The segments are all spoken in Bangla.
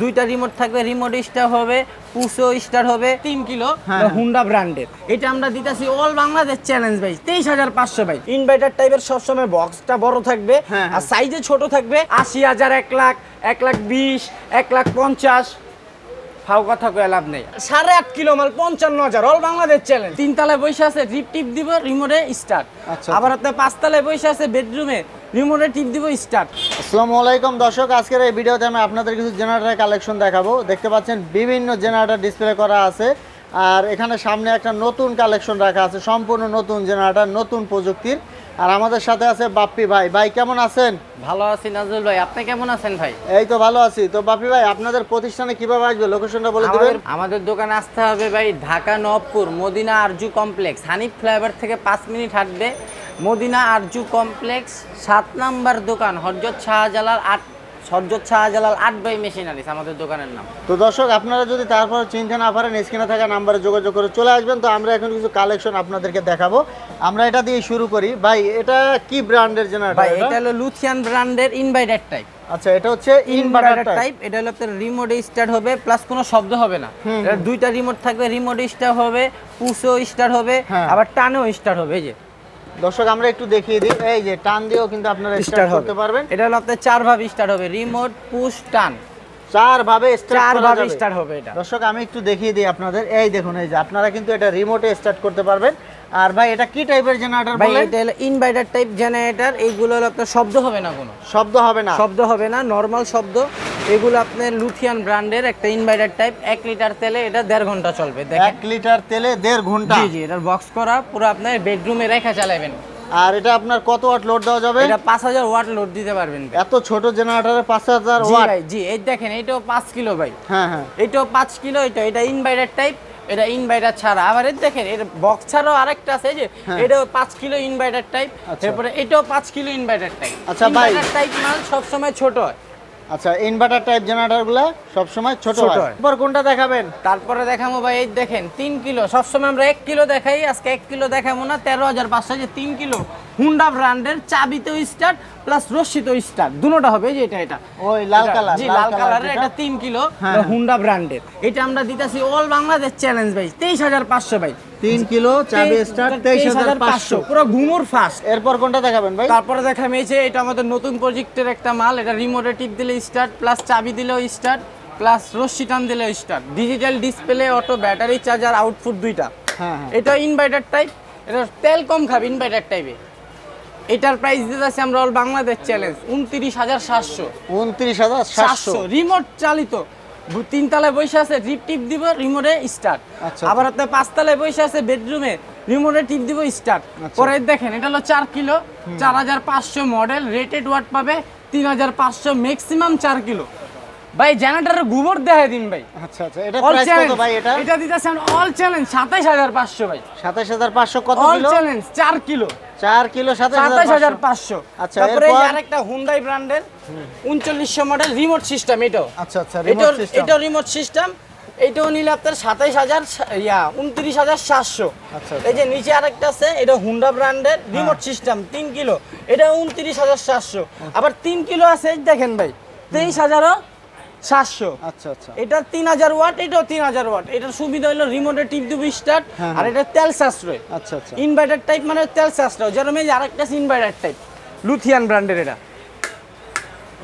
দুইটা রিমোট থাকবে রিমোট স্টার হবে পুশো স্টার হবে তিন কিলো। হুন্ডা ব্র্যান্ডের এটা আমরা দিতেছি অল বাংলাদেশ চ্যালেঞ্জ ভাই তেইশ হাজার পাঁচশো ভাই ইনভার্টার টাইপের সবসময় বক্সটা বড় থাকবে হ্যাঁ, আর সাইজে ছোট থাকবে আশি হাজার এক লাখ এক লাখ বিশ এক লাখ পঞ্চাশ। ফাও কথা কয়ে লাভ নেই। সাড়ে আট কিলো মাল পঞ্চান্ন হাজার অল বাংলাদেশ চ্যালেঞ্জ তিনতলায় বসে আছে টিপ টিপ দিব রিমোটে স্টার্ট আচ্ছা। আবার আপনার পাঁচতলায় বসে আছে বেডরুমে রিমোটে টিপ দিব স্টার্ট। আসসালামু আলাইকুম দর্শক আজকের এই ভিডিওতে আমি আপনাদের কিছু জেনারেটর কালেকশন দেখাবো। দেখতে পাচ্ছেন বিভিন্ন জেনারেটর ডিসপ্লে করা আছে। আর এখানে সামনে একটা নতুন কালেকশন রাখা আছে সম্পূর্ণ নতুন জেনারেটর নতুন প্রযুক্তির। আর আমাদের সাথে আছে বাপ্পি ভাই। ভাই কেমন আছেন? ভালো আছি নাজরুল ভাই। আপনি কেমন আছেন ভাই? এই তো ভালো আছি। তো বাপ্পি ভাই আপনাদের প্রতিষ্ঠানে কীভাবে আসবে? লোকেশনটা বলে দিবেন। আমাদের আমাদের দোকানে আসতে হবে ভাই ঢাকা নবপুর মদিনা আরজু কমপ্লেক্স। হানিফ ফ্লাইওভার থেকে পাঁচ মিনিট হাঁটবে। মদিনা আরজু কমপ্লেক্স সাত নাম্বার দোকান হরজত শাহজালাল আট হরজত শাহজালাল আট বাই মেশিনারিস আমাদের দোকানের নাম। তো দর্শক আপনারা যদি তারপর চিনতে না পারেন স্ক্রিনে থাকা নাম্বারে যোগাযোগ করে চলে আসবেন। তো আমরা এখন কিছু কালেকশন আপনাদেরকে দেখাবো। আমরা এটা দিয়ে শুরু করি। ভাই এটা কি ব্র্যান্ডের জেনারেটর ভাই এটা? হলো লুথিয়ান ব্র্যান্ডের ইনভাইটার টাইপ আচ্ছা এটা হচ্ছে ইনভার্টার ইনভার্টার টাইপ এটা হলো আপনার রিমোট স্টার্ট হবে প্লাস কোনো শব্দ হবে না। এটা দুইটা রিমোট থাকবে রিমোট স্টার্ট হবে পুশো স্টার্ট হবে হ্যাঁ। আবার টানেও স্টার্ট হবে এই যে। দর্শক আমরা একটু দেখিয়ে দিই। এই যে টান দিয়েও কিন্তু আপনারা স্টার্ট করতে পারবেন। এটা হলো আপনার চার ভাবে স্টার্ট হবে। রিমোট পুশ টান চার ভাবে স্টার্ট চার ভাবে স্টার্ট হবে এটা। দর্শক আমি একটু দেখিয়ে দিই আপনাদের। এই দেখুন এই যে আপনারা কিন্তু এটা রিমোটে স্টার্ট করতে পারবেন। আর ভাই এটা কি টাইপের জেনারেটর ভাই এটা হলো ইনভার্টার টাইপ জেনারেটর এইগুলো হলো আপনার শব্দ হবে না কোনো। শব্দ হবে না? শব্দ হবে না নর্মাল শব্দ। এগুলো আপনার লুথিয়ান ব্র্যান্ডের একটা ইনভার্টার টাইপ এক লিটার তেলে এটা দেড় ঘণ্টা চলবে দেখেন। এক লিটার তেলে দেড় ঘণ্টা? জি জি এটার বক্স করা পুরো আপনার বেডরুমে রেখা চালাবেন। আর এটা আপনার কত ওয়াট লোড দেওয়া যাবে? এটা পাঁচ হাজার ওয়াট লোড দিতে পারবেন এত ছোট জেনারেটরে পাঁচ হাজার জি ওয়াট ভাই জি এই দেখেন এটাও পাঁচ কিলো ভাই। হ্যাঁ হ্যাঁ। এটাও পাঁচ কিলো এটা এটা ইনভার্টার টাইপ এটা ইনভার্টার ছাড়া আবার দেখেন এর বক্স ছাড়াও আরেকটা আছে যে হ্যাঁ। এটাও পাঁচ কিলো ইনভার্টার টাইপ। তারপরে এটাও পাঁচ কিলো ইনভার্টার টাইপ আচ্ছা, ভাই। ইনভার্টার টাইপ মাল সবসময় ছোট হয় আচ্ছা ইনভার্টার টাইপ জেনারেটরগুলো সবসময় ছোট ছোট হয়। এরপর কোনটা দেখাবেন তারপরে দেখাবো ভাই এই দেখেন তিন কিলো সবসময় আমরা এক কিলো দেখাই আজকে এক কিলো দেখাবো না তেরো হাজার পাঁচশো যে তিন কিলো হুন্ডা ব্র্যান্ডের চাবিতেও স্টার্ট প্লাস রশ্মিতেও স্টার্ট। দুটোটা হবে যে এটা এটা। ওই লাল কালার জি লাল কালারের এটা তিন কিলো। হ্যাঁ। হুন্ডা ব্র্যান্ডের। এটা আমরা দিতেছি অল বাংলাদেশ চ্যালেঞ্জ ভাই। তেইশ হাজার পাঁচশো ভাই। তিন কিলো চাবি স্টার তেইশ হাজার পাঁচশো। পুরো ঘুমুর ফাস্ট এরপর কোনটা দেখাবেন ভাই? তারপরে দেখা মেয়েছে এটা আমাদের নতুন প্রজেক্টের একটা মাল। এটা রিমোটে টিপ দিলে স্টার্ট প্লাস চাবি দিলেও স্টার্ট প্লাস রশ্মি টান দিলেও start digital display auto battery charger output দুইটা। হ্যাঁ হ্যাঁ। এটা ইনভার্টার টাইপ এটা তেল কম খাবে ইনভার্টার টাইপে এটার প্রাইস দিতেছি আমরা অল বাংলাদেশ চ্যালেঞ্জ উনত্রিশ হাজার সাতশো। উনত্রিশ হাজার সাতশো। রিমোট চালিত। তিন তিনতলায় বসে আছে রিপ টিপ দিব রিমোটে স্টার্ট আচ্ছা। আবার আপনার পাঁচতলায় বসে আছে বেডরুমে রিমোটে টিপ দিব স্টার্ট আচ্ছা। পরে দেখেন এটা হলো চার কিলো। চার হাজার পাঁচশো মডেল রেটেড ওয়াট পাবে তিন হাজার পাঁচশো ম্যাক্সিমাম চার কিলো। ভাই জেনারেটারের গোবর দেখাই দিন ভাই। আচ্ছা আচ্ছা এটা প্রাইস কত ভাই এটা? এটা দিতেছে অল চ্যালেঞ্জ সাতাইশ হাজার পাঁচশো ভাই। সাতাশ হাজার পাঁচশো কত অল চ্যালেঞ্জ চার কিলো। চার কিলো সাতাশ সাতাইশ হাজার হাজার পাঁচশো। আচ্ছা, তারপরে এই আরেকটা হুন্ডাই ব্র্যান্ডের উনচল্লিশশো মডেল রিমোট সিস্টেম এটাও। আচ্ছা আচ্ছা রিমোট সিস্টেম এটাও রিমোট সিস্টেম এইটাও নিলে আপনার সাতাইশ হাজার ইয়া উনত্রিশ হাজার সাতশো। আচ্ছা, এই যে নিচে আরেকটা আছে এটা হুন্ডা ব্র্যান্ডের রিমোট সিস্টেম তিন কিলো। এটা উনত্রিশ হাজার সাতশো। আবার তিন কিলো আছে দেখেন ভাই তেইশ হাজারও সাতশো। আচ্ছা আচ্ছা। এটা তিন হাজার ওয়াট এটাও তিন হাজার ওয়াট। এটার সুবিধা হলো রিমোটে টিপ দিব স্টার্ট হ্যাঁ, আর এটা তেল সাশ্রয়। আচ্ছা আচ্ছা। ইনভার্টার টাইপ মানে তেল সাশ্রয়। যেরকম এই আরেকটা ইনভার্টার টাইপ লুথিয়ান ব্র্যান্ডের এটা।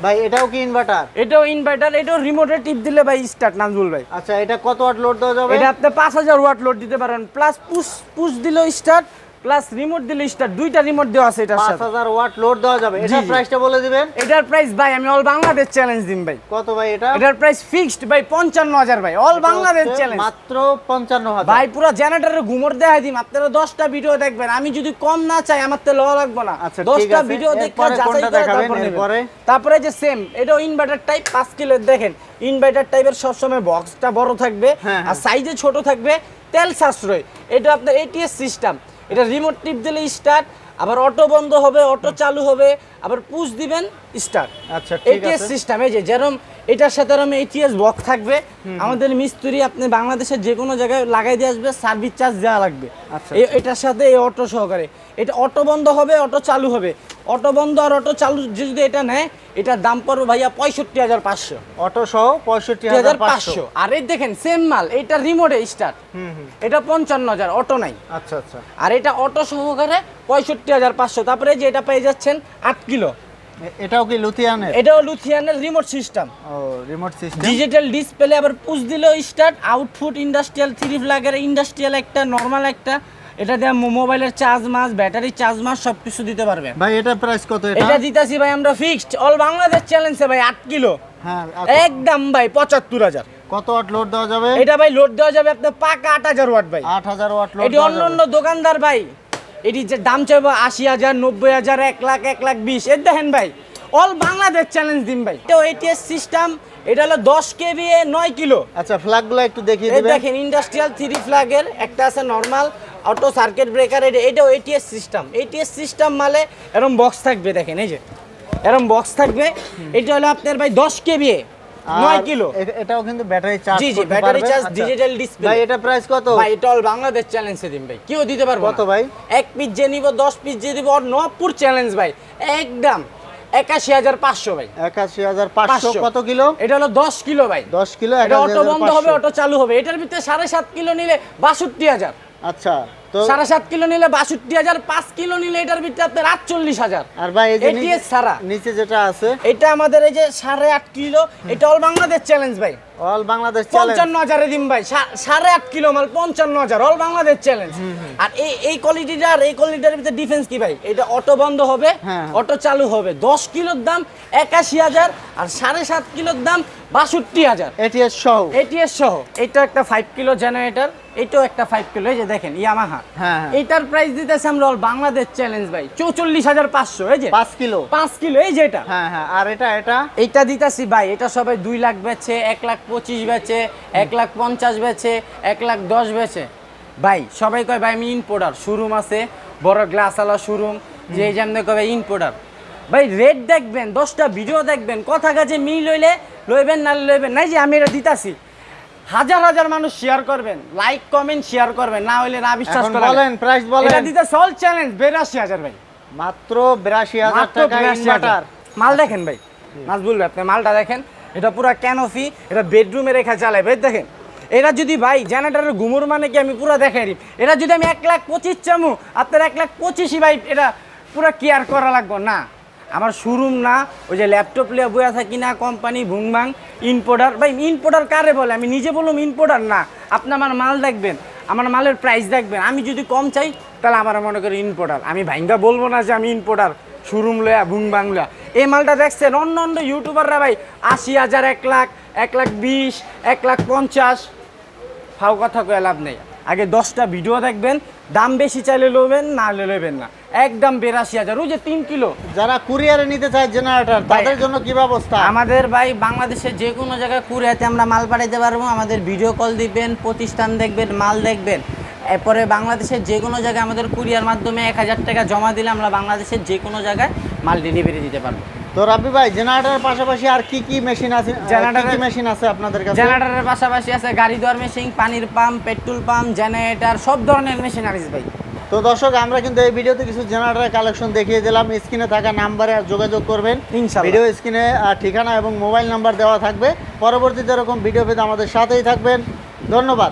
ভাই এটাও কি ইনভার্টার এটাও ইনভার্টার এটাও রিমোটে টিপ দিলে ভাই স্টার্ট নাজবুল ভাই। আচ্ছা এটা কত ওয়াট লোড দেওয়া যাবে? এটা আপনি পাঁচ হাজার ওয়াট লোড দিতে পারেন। প্লাস পুশ পুশ দিলেও স্টার্ট প্লাস রিমোট দিলে স্টার্ট দুইটা রিমোট দেওয়া আছে এটার সাথে। হাজার ওয়াট লোড দেওয়া যাবে। এটার প্রাইসটা বলে দিবেন? এটার প্রাইস ভাই আমি অল বাংলাদেশ চ্যালেঞ্জ দিন ভাই। কত ভাই এটা? এটার প্রাইস ফিক্সড ভাই পঞ্চান্ন হাজার ভাই। অল বাংলাদেশ চ্যালেঞ্জ মাত্র পঞ্চান্ন হাজার। ভাই পুরো জেনারেটরের ঘুমর দেখাই দিন আপনারা দশটা ভিডিও দেখবেন। আমি যদি কম না চাই আমার তো লওয়া লাগবে না। আচ্ছা, ঠিক দশটা আছে। ভিডিও দেখে যাচাই করে? তারপর। তারপরে যে সেম এটা ইনভার্টার টাইপ পাঁচ কিলোর দেখেন ইনভার্টার টাইপের সবসময় বক্সটা বড় থাকবে হ্যাঁ, আর সাইজে ছোট থাকবে তেল সাশ্রয়। এটা আপনার এটিএস সিস্টেম এটা রিমোট টিপ দিলে স্টার্ট আবার অটো বন্ধ হবে অটো চালু হবে আবার পুশ দিবেন স্টার্ট আচ্ছা ঠিক এটিএস সিস্টেম এই যে যেরকম এটার সাথে এরকম এটিএস বক্স থাকবে। আমাদের মিস্ত্রি আপনি বাংলাদেশের যে কোনো জায়গায় লাগাই দিয়ে আসবে সার্ভিস চার্জ দেওয়া লাগবে। আচ্ছা। এ- এটার সাথে এই অটো সহকারে। এটা অটো বন্ধ হবে অটো চালু হবে। অটো বন্ধ আর অটো চালু যদি এটা নেয় এটার দাম পড়বে ভাইয়া পঁয়ষট্টি হাজার পাঁচশো। অটো সহ পঁয়ষট্টি হাজার পাঁচশো। আর এই দেখেন সেম মাল এটা রিমোটে স্টার্ট এটা পঞ্চান্ন হাজার অটো নাই। আচ্ছা আচ্ছা। আর এটা অটো সহকারে পঁয়ষট্টি হাজার পাঁচশো। তারপরে যে এটা পেয়ে যাচ্ছেন আট কিলো। এটাও কি লুথিয়ানের? এটাও লুথিয়ানের রিমোট সিস্টেম ও রিমোট সিস্টেম ডিজিটাল ডিসপ্লে আবার পুশ দিলেও স্টার্ট আউটপুট ইন্ডাস্ট্রিয়াল থ্রি ফ্ল্যাগের ইন্ডাস্ট্রিয়াল একটা নর্মাল একটা। এটা দিয়ে মোবাইলের চার্জ মাস ব্যাটারি চার্জ মাস সব কিছু দিতে পারবেন ভাই এটা প্রাইস কত এটা? এটা দিতাছি ভাই আমরা ফিক্সড অল বাংলাদেশ চ্যালেঞ্জে ভাই আট কিলো। হ্যাঁ একদম ভাই পঁচাত্তর হাজার। কত ওয়াট লোড দেওয়া যাবে? এটা ভাই লোড দেওয়া যাবে আপনার পাকা আট হাজার ওয়াট ভাই। আট হাজার ওয়াট লোড এটি অন্য অন্য দোকানদার ভাই এটি যে দাম চাইব আশি হাজার নব্বই হাজার এক লাখ এক লাখ বিশ। এর দেখেন ভাই অল বাংলাদেশ চ্যালেঞ্জ দিন ভাই। এটা এটিএস সিস্টেম এটা হলো দশ কেবি নয় কিলো। আচ্ছা ফ্ল্যাগগুলো একটু দেখিয়ে দিবেন। দেখেন ইন্ডাস্ট্রিয়াল থ্রি ফ্ল্যাগের একটা আছে নর্মাল অটো সার্কিট ব্রেকার এটা এটাও এটিএস সিস্টেম এটিএস সিস্টেম মালে এরকম বক্স থাকবে দেখেন এই যে। এরকম বক্স থাকবে। এটা হলো আপনার ভাই দশ কেবি আর নয় কিলো। এটাও কিন্তু ব্যাটারি চার্জ জি, জি, battery charge, digital display। ভাই এটা প্রাইস কত? ভাই এটা অল বাংলাদেশ চ্যালেঞ্জে দিন ভাই। কেউ দিতে পারব কত ভাই? এক পিস যে নিব দশ পিস যে দিব আর নপুর চ্যালেঞ্জ ভাই। একদম একাশি হাজার পাঁচশো ভাই। একাশি হাজার পাঁচশো কত কিলো? এটা হলো দশ কিলো ভাই। দশ কিলো এটা অটো বন্ধ হবে অটো চালু হবে। এটার ভিতরে সাড়ে সাত কিলো নিলে বাষট্টি হাজার। আচ্ছা তো সাড়ে সাত কিলো নিলে বাষট্টি হাজার পাঁচ কিলো নিলে এটার ভিতরে আপনার আটচল্লিশ হাজার। আর ভাই নিচে- ছাড়া। নিচে যেটা আছে এটা আমাদের এই যে সাড়ে আট কিলো এটা অল বাংলাদেশ চ্যালেঞ্জ ভাই। অল বাংলাদেশ পঞ্চান্ন হাজারে দিন ভাই। সাড়ে আট কিলো মাল পঞ্চান্ন হাজার অল বাংলাদেশ চ্যালেঞ্জ আর এই এই কোয়ালিটিটা আর এই কোয়ালিটির ভিতরে ডিফেন্স কি ভাই? এটা অটো বন্ধ হবে হ্যাঁ। অটো চালু হবে। দশ কিলোর দাম একাশি হাজার আর সাড়ে সাত কিলোর দাম বাষট্টি হাজার। এটিএস সহ। এটিএস সহ। এটা একটা ফাইভ কিলো জেনারেটর এটাও একটা ফাইভ কিলো এই যে দেখেন ইয়ামাহা হ্যাঁ, হ্যাঁ। এটার প্রাইস দিতেছে আমরা অল বাংলাদেশ চ্যালেঞ্জ ভাই চৌচল্লিশ হাজার পাঁচশো এই যে। পাঁচ কিলো পাঁচ কিলো এই যে এটা। হ্যাঁ হ্যাঁ আর এটা এটা? এইটা দিতাছি ভাই এটা সবাই দুই লাখ বেচে এক লাখ পঁচিশ বেচে এক লাখ পঞ্চাশ বেচে এক লাখ দশ বেচে। ভাই সবাই কয় ভাই আমি ইনপোর্টার শোরুম আছে বড় গ্লাস আলা শোরুম যে যেমন কবে ইনপোর্টার ভাই রেট দেখবেন দশটা ভিডিও দেখবেন কথা কাজে মিল লইলে লইবেন না লইবেন নাই যে আমি এটা দিতাছি। হাজার হাজার মানুষ শেয়ার করবেন লাইক কমেন্ট শেয়ার করবেন না হইলে না বিশ্বাস করেন বলেন প্রাইস বলেন। এটা দিতে সল চ্যালেঞ্জ বেরাশি হাজার ভাই। মাত্র বিরাশি হাজার মাত্র টাকা 82,000 ইনভার্টার মাল দেখেন ভাই নাজবুল ভাই আপনি মালটা দেখেন এটা পুরো ক্যানোফি এটা বেডরুমে রেখে চালায়। ভাই দেখেন এরা যদি ভাই জেনারেটারের ঘুমুর মানে কি আমি পুরো দেখাই দিই? এটা যদি আমি এক লাখ পঁচিশ চামু আপনার এক লাখ পঁচিশই ভাই এটা পুরো কেয়ার করা লাগবে না। আমার শোরুম না, ওই যে ল্যাপটপ লিয়ে বইয়া থাকি না কোম্পানি ভুংবাং ইনপোর্টার ভাই ইনপোর্টার কারে বলে? আমি নিজে বললাম ইনপোর্টার না। আপনি আমার মাল দেখবেন, আমার মালের প্রাইস দেখবেন। আমি যদি কম চাই, তাহলে আমার মনে করি ইনপোর্টার আমি ভাইঙ্গা বলব না যে আমি ইনপোর্টার শোরুম লয়া বুং বাংলা এই মালটা দেখছেন, অন্য অন্য ইউটিউবাররা ভাই, আশি হাজার, এক লাখ এক লাখ বিশ, এক লাখ পঞ্চাশ। ফাও কথা কয়ে লাভ নেই। আগে দশটা ভিডিও দেখবেন দাম বেশি চাইলে লবেন না হলে লবেন না। একদম বেরাশি হাজার। ওই যে তিন কিলো। যারা কুরিয়ারে নিতে চায় জেনারেটর তাদের জন্য কি ব্যবস্থা? আমাদের ভাই বাংলাদেশের যে কোনো জায়গায় কুরিয়াতে আমরা মাল পাঠাইতে পারব। আমাদের ভিডিও কল দিবেন প্রতিষ্ঠান দেখবেন মাল দেখবেন। এরপরে বাংলাদেশের যে কোনো জায়গায় আমাদের কুরিয়ার মাধ্যমে এক হাজার টাকা জমা দিলে আমরা বাংলাদেশের যে কোনো জায়গায় মাল ডেলিভারি দিতে পারব। তো রাব্বি ভাই জেনারেটরের পাশাপাশি আর কি কি মেশিন আছে? কি মেশিন আছে আপনাদের কাছে? জেনারেটরের পাশাপাশি আছে গাড়ি দেওয়ার মেশিন পানির পাম্প পেট্রোল পাম্প জেনারেটর সব ধরনের মেশিন আছে ভাই। তো দর্শক আমরা কিন্তু এই ভিডিওতে কিছু জেনারেটর কালেকশন দেখিয়ে দিলাম। স্ক্রিনে থাকা নাম্বারে যোগাযোগ করবেন। ভিডিও স্ক্রিনে ঠিকানা এবং মোবাইল নাম্বার দেওয়া থাকবে। পরবর্তীতে এরকম ভিডিও পেতে আমাদের সাথেই থাকবেন। ধন্যবাদ।